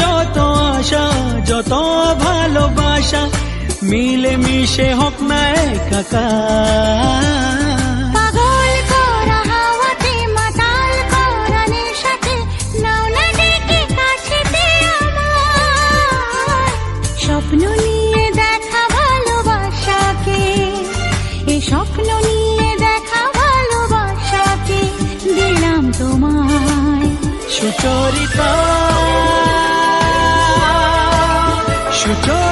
যত আশা যত ভালোবাসা মিলে মিশে হোক না একাকার আমার। স্বপ্ন নিয়ে দেখা ভালোবাসাকে এই স্বপ্ন নিয়ে দেখা ভালোবাসাকে দিলাম তোমায়। সুচরিতা সুচরিতা সুচরিতা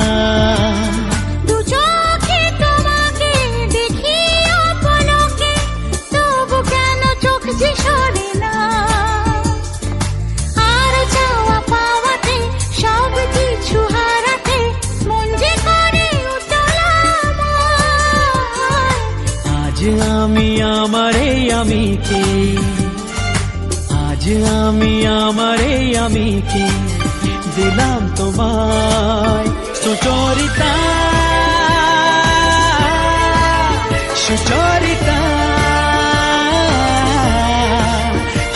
আমি কে আজ আমি আমার এই আমি কে দিলাম তোমায় সুচরিতা। সুচরিতা।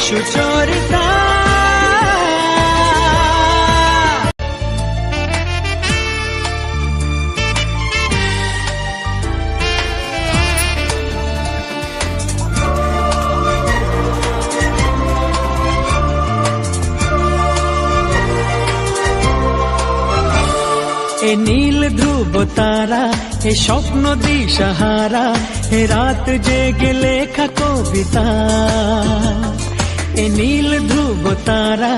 সুচরিতা। এ নীল ধ্রুব তারা, এ স্বপ্ন দিশাহারা, এ রাত জেগে লেখা কবিতা। এ নীল ধ্রুব তারা